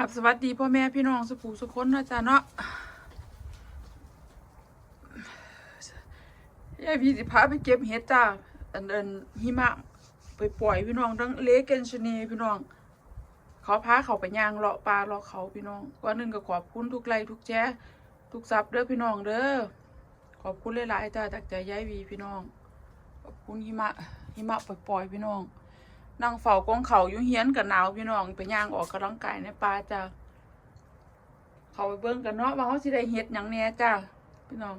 ครับสวัสดีพ่อแม่พี่น้องสุภูสุคนนะจ๊ะเนาะยายพี่สิพาไปเก็บเห็ดจ้าอันเดินหิมะไปปล่อยพี่น้องทั้งเลกเกนชนีพี่น้อง เขาพาเขาไปย่างเลาะปลาเลาะเขาพี่น้องก่อนหนึ่งก็ขอบคุณทุกไลทุกแชร์ทุกซับเด้อพี่น้องเด้อขอบคุณหลายๆจ้าจากใจยายวีพี่น้องขอบคุณหิมะหิมะปล่อยๆพี่น้อง นั่งเฝ้ากองเขาอยู่เฮียนกับหนาวพี่น้องไปย่างออกกำลังกายในป่าจ้าเขาไปเบิ่งกันเนาะว่าเขาสิได้เฮ็ดหยังแน่จ้าพี่น้อง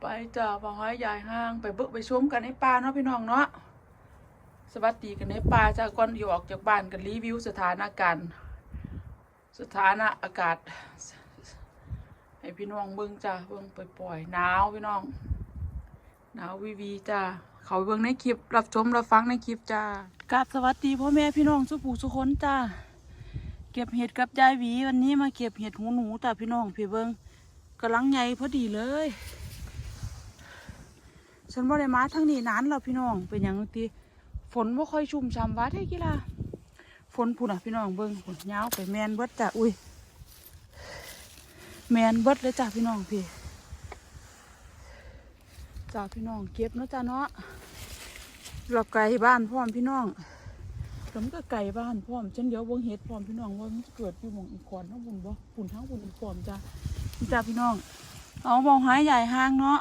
ไปจ้าบ่ห้อยยายห้างไปเบิ่งไปชมกันในป่าเนาะพี่น้องเนาะสวัสดีกันในป่าจ้าก่อนที่ออกจากบ้านกันรีวิวสถานการณ์สถานะอากาศ ให้พี่น้องเบิ่งจ้าเบิ่งปล่อยๆหนาวพี่น้องหนาววีวีจ้าเขาเบิ่งในคลิป รับชมรับฟังในคลิปจ้ากราบสวัสดีพ่อแม่พี่น้องสุผูสุคนจ้าเก็บเห็ดกับยายหวีวันนี้มาเก็บเห็ดหูหนูจ้าพี่น้องพี่เบิ่งกำลังใหญ่พอดีเลย ฉันบ่ได้มาทั้งนี้นานแล้วพี่น้องเป็นอย่างที่ฝนบ่ค่อยชุ่มช่ำวัดให้กีฬาฝนพุ่นอะพี่น้องเบิ่งฝนยาวไปแมนเบิดจ้าอุ้ยแมนเบิดเลยจ้าพี่น้องพี่ จ้าพี่น้องเก็บเนาะจ้าเนาะเราไก่บ้านพร้อมพี่น้องแล้วมันก็ไก่บ้านพร้อมฉันเดี๋ยวเบิ่งเห็ดพร้อมพี่น้องว่ามันเกิดอยู่หมองอีกก่อนทั้งบุญบ่บุญทั้งบุญอีกพร้อมจ้าจ้าพี่น้อง เอามองหายใหญ่ห้างเนาะ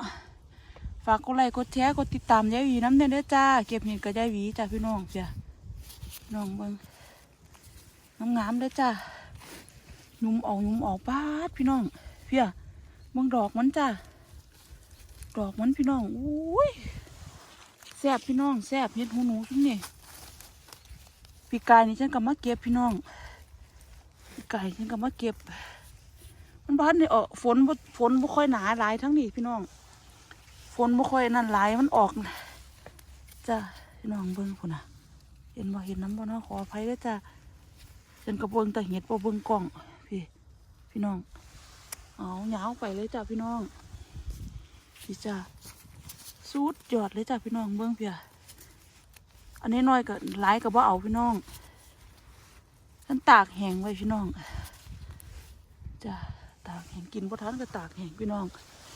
ฝากกดไลค์กดแชร์กดติดตามยายวีน้ำเด้อเด้อจ้าเก็บเห็ดกับยายวีจ้าพี่น้องจ้าน้องเบิ่งน้ำงามเด้อจ้าหนุ่มออกหนุ่มออกป้าดพี่น้องเพี่ยเบิ่งดอกมันจ้า ดอกมันพี่น้องอุ้ยแซบพี่น้องแซบเห็ดหูหนูทุกนี่ปีกายนี่ฉันก็มาเก็บพี่น้องปีกายฉันก็มาเก็บ มันบ้านนี่ออกฝนฝนบ่ค่อยหนาหลายทั้งนี้พี่น้อง ฝนบ่ค่อยนั่นหลายมันออกจ้าพี่น้องเบิ่งพุ่นน่ะเห็นบ่เห็นน้ำบ่เนาะขออภัยด้วยจ้าฉันก็เบิ่งแต่เห็ดบ่เบิ่งกล้องพี่พี่น้องเอาเหงาวไปเลยจ้าพี่น้อง พี่จ้าสุดยอดเลยจ้าพี่น้องเบิ้องเพียอันนี้น้อยกับหลายกับว่าเอาพี่น้องฉันตากแห้งไว้พี่น้องจ้าตากแห้งกินบ่ทันก็ตากแห้งพี่น้อง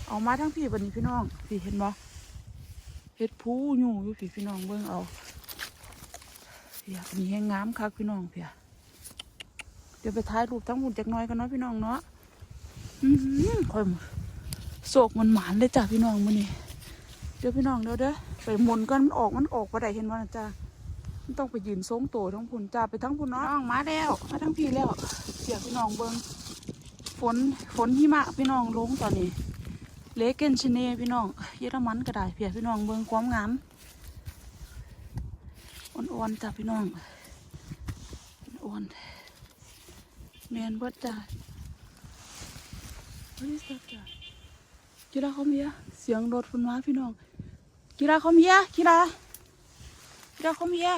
เอามาทั้งพี่บันนี้พี่น้องพี่เห็นบ่เฮ็ดผู้อยู่อยู่พี่พี่น้องเบิ้องเอาเพียอันนี้แห้งงามคักพี่น้องเพียเดี๋ยวไปถ่ายรูปทั้งหมดจากน้อยกันเนาะพี่น้องเนาะอือหือค่อยมา โศกมันหมานเลยจ้ะพี่น้องมื้อนี้เดี๋ยวพี่น้องเดี๋ยวเด้อไปหมุนกันมันออกมันออกบ่ได้เห็นบ่นะจ้ามันต้องไปยืนทรงโตทั้งพุ่นจ้าไปทั้งพุ่นเนาะน้องมาแล้วมาทั้งพี่แล้วเสียพี่น้องเบิ่งฝนฝนหิมะพี่น้องลงตอนนี้เลเกนชเนพี่น้องเยอรมันก็ได้เพียพี่น้องเบิ่งความงามอ่อนๆจ้ะพี่น้องอ่อนๆแมนเบิดจ้ะ What is that จ้ะ กีฬาคอมเฮียเสียงรถฝนมาพี่น้องกีฬาคอมเฮียกีฬากีฬาคอมเฮีย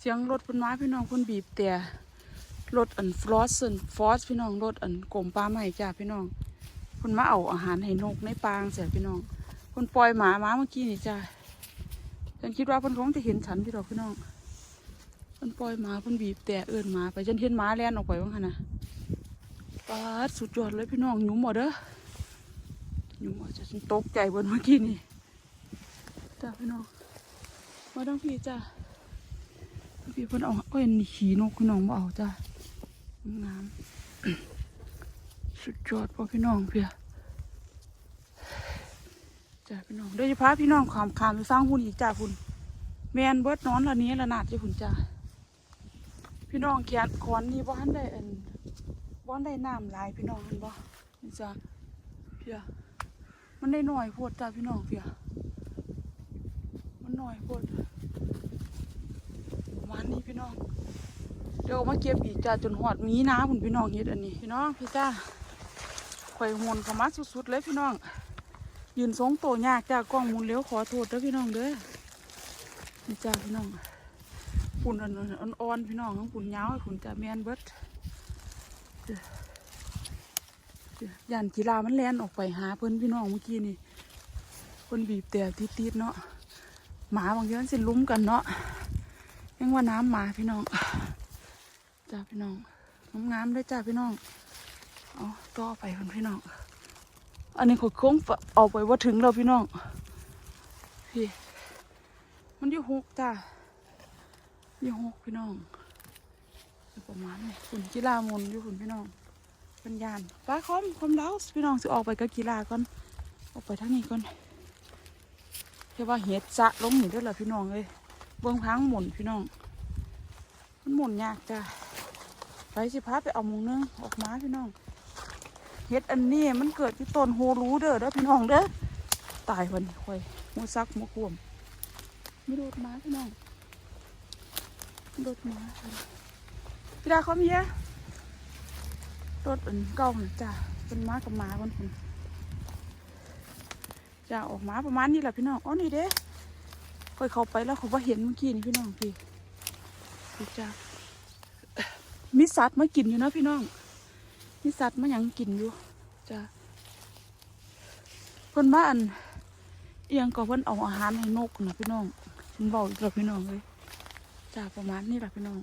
เสียงรถฝนมาพี่น้องคนบีบแต่รถอันฟลอสนฟอสพี่น้องรถอันกลมปลาใหม่จ้าพี่น้องคนมาเอาอาหารให้นกในปางเสียพี่น้องคนปล่อยหมามาเมื่อกี้นี่จ้าฉันคิดว่าเพิ่นคงจะเห็นฉันพี่ดอกพี่น้องเพิ่นปล่อยหมาเพิ่นบีบแต่เอิ้นหมาไปฉันเห็นหมาแล่นออกไปว่างั้นนะปาดสุดยอดเลยพี่น้องหนุ่มหมดเด้อ อยู่อาจจะตกใจบนเมื่อกี้นี่จ้าพี่น้องมาทั้งพี่จ้าพี่เพิ่นเอาเอ้ยนี่ขี่นกพี่น้องมาเอาจ้างามสุดยอดพ่อพี่น้องเพียจ้าพี่น้องเดี๋ยวจะพาพี่น้องขามขามไปฟังพุ่นอีกจ้าพุ่นแมนเบิร์ดนอนละนี้ละนาดจ้าพุ่นจ้าพี่น้องเขียนคอนนี่บ้านได้อันบ้านได้น้ำหลายพี่น้องเห็นบ่จ้าเพีย มันได้หน่อยโพดจ้าพี่น้องเพียมันหน่อยโพดประมาณนี้พี่น้อง เดี๋ยวมาเก็บอีกจ้าจนหอดมีน้ำพุ่นพี่น้องเฮ็ดอันนี้ พี่น้องพี่จ้าข่อยหุนเข้ามาสุดๆเลยพี่น้อง ยืนทรงโตยากจ้ากล้องมุนเลี้ยวขอโทษเด้อพี่น้องเด้อนี่จ้าพี่น้องปุ่นอ่อนๆพี่น้องของปุ่นยาวให้ปุ่นจ้าแมนเบิด ยันกีฬามันแล่นออกไปหาเพิ่อนพี่น้องเมื่อกี้นี่เพิ่นบีบแต่ติดๆเนาะหมาบางทีมันสิลุ้มกันเนาะยังว่าน้ำหมาพี่น้องจ้าพี่น้องงามๆเลยจ้าพี่น้องเอาต่อไปคนพี่น้องอันนี้ขดโค้งเอาไปว่าถึงเราพี่น้องพี่มันอยู่หกจ้าอยู่หกพี่น้องประมาณนี้ฝุ่นกีฬามนอยู่ฝุ่นพี่น้อง นยานป้าคอมคอมเล้าพี่น้องสิออกไปกับกีฬาก่อนออกไปทางนี้ก่อนแค่ว่าเห็ดจะลงหนีด้วยเหรอพี่น้องเลยเบื้องพังหมุนพี่น้อง มันหมุนยากจ้าไปสิพาไปเอามุงนึงออกมาพี่น้องเฮ็ดอันนี้มันเกิดที่ต้นโฮรูเด้อเด้อพี่น้องเด้อตายวันนี้ค่อยหัวซักหัวขวมไม่โดดมาพี่น้องโดดมาพี่ดาเขามีอะ รถอันเก่านะจ้าเป็นหม้ากับมาคนคนจ้าออกมาประมาณนี้แหละพี่น้องอ๋อนี่เด้ค่อยเข้าไปแล้วเขาว่าเห็นเมื่อกี้นี่พี่น้องพี่พี่จ้ามีสัตว์มากินอยู่นะพี่น้องมีสัตว์มาหยังกินอยู่จ้ะเพิ่นบ้านเอียงก็เพิ่นเอาอาหารให้นกนะพี่น้องฉันบอกอีกแล้วพี่น้องเลยจ้าประมาณนี้แหละพี่น้อง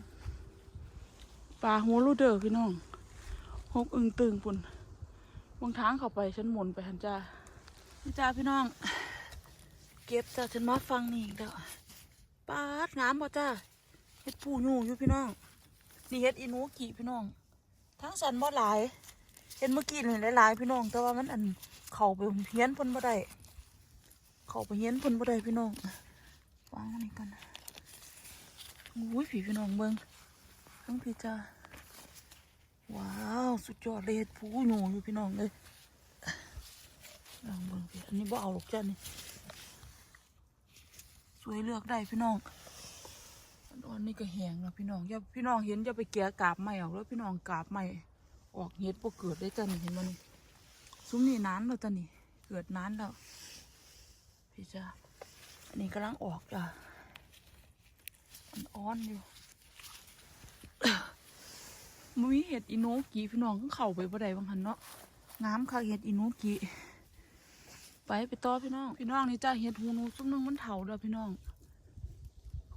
ปลาหัวรูเดอร์พี่น้อง หกอึงตึงปุ่นบางทางเข้าไปฉันหมุนไปหันจ้านี่จ้าพี่น้อง เก็บจ้าฉันมาฟังนี่อีกแล้วปาดงามบ่จ้าเฮ็ดปูยูอยู่พี่น้องนี่เฮ็ดอินูกิพี่น้อง ทั้งสันบ่หลาย เห็นเมื่อกี้เห็นหลายๆพี่น้อง แต่ว่ามันอันเข้าไปเฮียนพิ่นบ่ได้เข้าไปเฮียนพิ่นบ่ได้พี่น้องวางนนี้กันอุ้ยผีพี่น้องเบิ่งทั้งพี่จ้า ว้าว สุดยอดเลยผู้หนูอยู่พี่น้องเลยลองเบิ่งอันนี้บ่เอาหรอกจ้านี่สวยเลือกได้พี่น้องอันนี้ก็แหงแล้วพี่น้องอย่าพี่น้องเห็นอย่าไปเกลี่ยกาบใหม่ออกแล้วพี่น้องกาบใหม่ออกเห็ดพวกเกิดได้จ้ะนี่เห็นมันซุ้มนี่นานแล้วจ้ะนี่เกิดนานแล้วพี่จ้าอันนี้กำลังออกจ้ะอ่อนอยู่ มันมีเห็ดอิโนกิพี่น้องเข้าไปบ่ได้บางหันเนาะงามค่ะเห็ดอิโนกิไปไปต่อพี่น้อง พี่น้องนี่จ้าเห็ดหูนูซุ้มนึงมันเถาเด้อพี่น้อง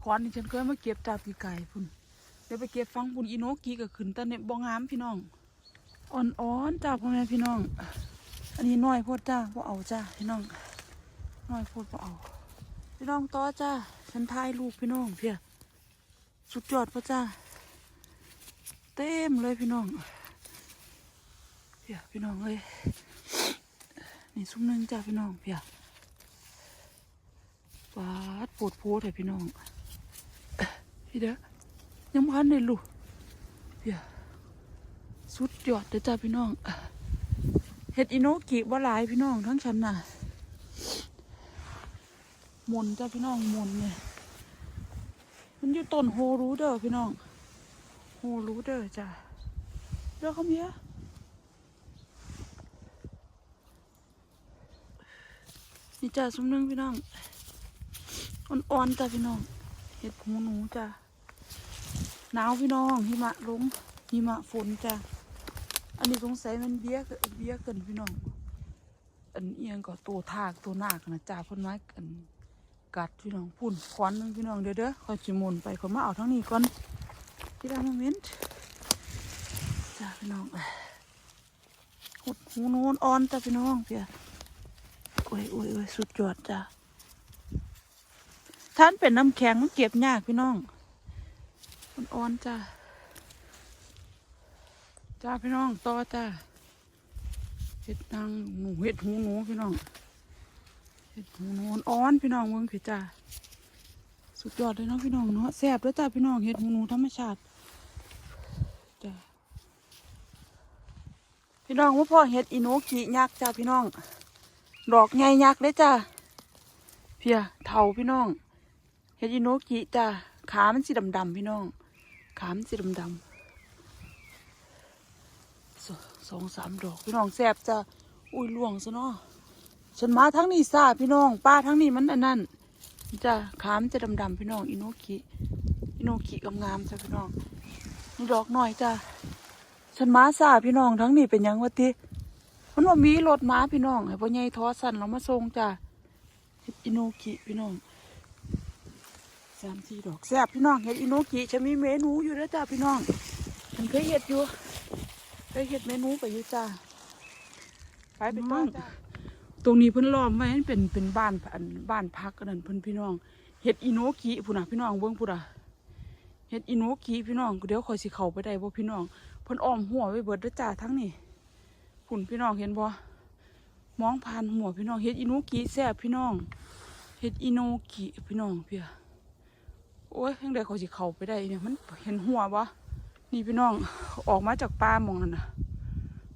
ขวานนี่ฉันเคยมาเก็บจาตีไก่พุ่นเดี๋ยวไปเก็บฟังพุ่นอีโนกีก็ขึ้นแต่เนี่ยบองามพี่น้องอ่อนๆจ้าพ่อแม่พี่น้อง อันนี้น้อยพดจ้าพ่เอาจ้าพี่น้องน้อยพดพ่เอา พี่น้องต่อจ้าฉันทายลูกพี่น้องเพียสุดยอดพ่อจ้า เต็มเลยพี่น้องเพียพี่น้องเลยนี่ซุ้มหนึงจ้าพี่น้องเพียปาดปวดโพดเลยพี่น้องพี่เด้อยังพันเลยลูกเพียสุดยอดเด้อจ้าพี่น้องเห็ดอิโนกิว่าหลายพี่น้องทั้งฉันน่ะมนจ้าพี่น้องมนเนี่ยมันอยู่ต้นโฮรู้เด้อพี่น้อง โฮรูเด้อจ้าเด้อเขาเมียนี่จ้าสมนึงพี่น้องอ่อนๆจ้าพี่น้อง เห็ดหูหนูจ้ะหนาวพี่น้องหิมะลงหิมะฝนจ้ะอันนี้สงสัยมันเบี้ยเกินเบี้ยเกินพี่น้อง อันเอียงก็ตัวทากตัวหนักนะจ้าพ่นไม้อันกัดพี่น้องพุ่นควันนึงพี่น้องเด้อเด้อคอยจิมุนไปคอยมาเอาทั้งนี้ก่อน พี่ดาโมเมนต์จ้าพี่น้องหุดหูหนูอ่อนจ้าพี่น้องเพียโอ้ยโอ้ยโอ้ยสุดยอดจ้าท่านเป็นน้ำแข็งมันเก็บยากพี่น้องมันอ่อนจ้าจ้าพี่น้องต่อจ้าเห็ดนางหนูเห็ดหูหนูพี่น้องเห็ดหูหนูอ่อนพี่น้องเมืองพี่จ้าสุดยอดเลยเนาะพี่น้องเนาะแซ่บด้วยจ้าพี่น้องเห็ดหูหนูธรรมชาติ จ้า พี่น้องว่าพ่อเห็ดอีโนกิยักษ์จ้าพี่น้อง ดอกใหญ่ยักษ์เลยจ้าเพียเท่าพี่น้องเฮดอิโนกิจ้าขามันสีดำๆพี่น้อง ขามันสีดำๆสสองสามดอกพี่น้องแซบจ้าอุ้ยล่วงซะเนาะฉันมาทั้งนี้ซาพี่น้อง ป้าทั้งนี้มันอันนั้นจ้าขามันจะดำๆพี่น้องอิโนกิอิโนกิงามๆจ้าพี่น้องนี่ดอกหน่อยจ้า ฉันมาซาพี่น้องทั้งนี้เป็นยังวะติมันว่ามีรถม้าพี่น้องให้พ่อใหญ่ทอสันเรามาส่งจ้าเฮ็ดอิโนกิพี่น้องสามสี่ดอกแซ่บพี่น้องเห็ดอิโนกิจะมีเมนูอยู่แล้วจ้าพี่น้องมันเคยเห็ดอยู่เคยเห็ดเมนูไปอยู่จ้าไปไปต้องตรงนี้เพิ่นล้อมไว้เป็นเป็นบ้านอันบ้านพักอันนั้นเพิ่นพี่น้องเห็ดอิโนกิพุ่นน่ะพี่น้องเบิ่งพุ่นน่ะเห็ดอิโนกิพี่น้องเดี๋ยวข่อยสิเข้าไปได้บ่พี่น้อง พิ่นอ้อมหัวไว้เบิดด้อจ้าทั้งนี้พุ่นพี่น้องเห็นบ่มองผ่านหัวพี่น้องเห็ดอิโนกิแซ่บพี่น้องเห็ดอิโนกิพี่น้องเพี่ยโอ้ยจังได๋ข่อยสิเข้าไปได้เนี่ยมันเห็นหัวบ่นี่พี่น้องออกมาจากป่ามองนั่นน่ะ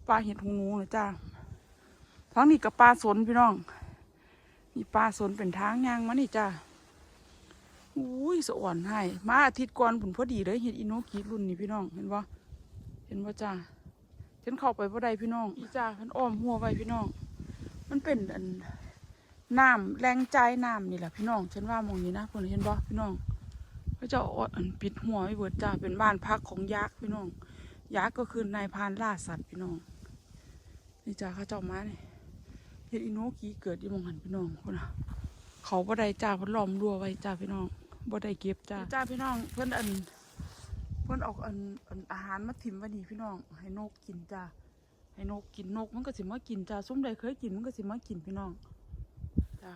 ป่าเห็ดหูนูนะจ้าทั้งนี้กับปลาสนพี่น้องนี่ปลาสนเป็นทางยางมานี่จ้าอุ้ยสะอ่อนให้มาอาทิตย์ก่อนผุนพอดีเลยเห็ดอินโนกิรุ่นนี่พี่น้องเห็นปะ ห็นปะจ้าฉันเข้าไปพ่ได้พี่น้องอีจ้าฉันอ้อมหัวไว้พี่น้อง มันเป็นอันน้ำแรงใจน้ำนี่แหละพี่น้องฉันว่ามองนี้นะคนเห็นปะพี่น้องเขาจะเอาอันปิดหัวไว้เบิดจ้าเป็นบ้านพักของยักษ์พี่น้องยักษ์ก็คือนายพานล่าสัตว์พี่น้องนี่จ้าเขาเจ้ามาเนี่ยเฮ็ดอีโนกีเกิดอีมองหันพี่น้องคนน่ะเขาบ่ได้จ้าเพิ่นล้อมรั้วไว้จ้าพี่น้องบ่ได้เก็บจ้าจ้าพี่น้องเพิ่นอัน พิ่นเออกอันอันอาหารมาถิ่มไว้นี่พี่น้อง ให้นกกินจ้าให้นกกินนกมันก็สิมากินจ้าส้มใดเคยกินมันก็สิมากินพี่น้องจ้า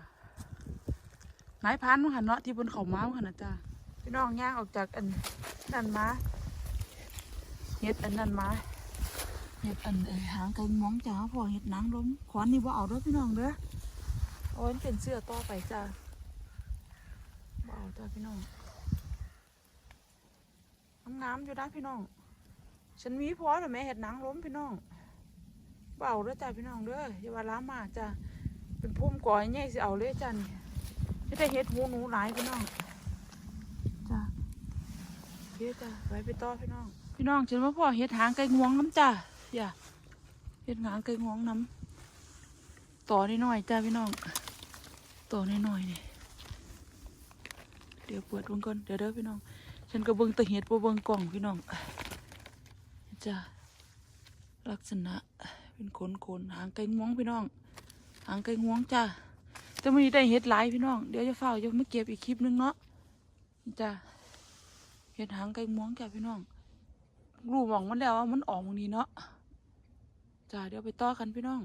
นายพรานมันหันเนาะที่เพิ่นเขามามันหันนะจ้าพี่น้องย่างออกจากอันนั่นมาเฮ็ดอันนั้นมาเห็ดอันเอ่ยหางไก่ม้องจ้าพอเห็ดนังล้มขวานนี่ว่าเอาด้วยพี่น้องเด้อเอาไว้เป็นเสื้อต่อไปจ้าบ่เอาจ้าพี่น้อง งามๆอยู่นะพี่น้อง ฉันมีพอแต่แม่เห็ดหนังล้มพี่น้องเอาเด้อจ้าพี่น้องเด้ออย่าว่าล้ามาจ้าเป็นพุ่มก่อยใหญ่สิเอาเลยจ้านี่ไม่ได้เห็ดหูหนูหลายพี่น้องจ้าเดี๋ยวจ้าไปไปต่อพี่น้อง พี่น้องฉันว่าพ่อเห็ดหางไก่งวงน้ำจ้าอย่าเห็ดหางไก่งวงน้ำต่อน้อยจ้าพี่น้องต่อน้อยนี่เดี๋ยวเปิดเบิ่งก่อนเดี๋ยวเด้อพี่น้อง ฉันก็เบิ่งตะเห็ดบ่เบิ่งกล่องพี่น้องจ้าลักษณะเป็นขนขนๆหางไก่งวงพี่น้อง หางไก่งวงจ้าแต่วันนี้ได้เห็ดหลายพี่น้อง เดี๋ยวจะเฝ้าจะมาเก็บอีกคลิปนึงเนาะจ้าเห็ดหางไก่งวงจ้าพี่น้องรูหมองมันแล้วว่ามันออกมางนี้เนาะจ้าเดี๋ยวไปต่อกันพี่น้อง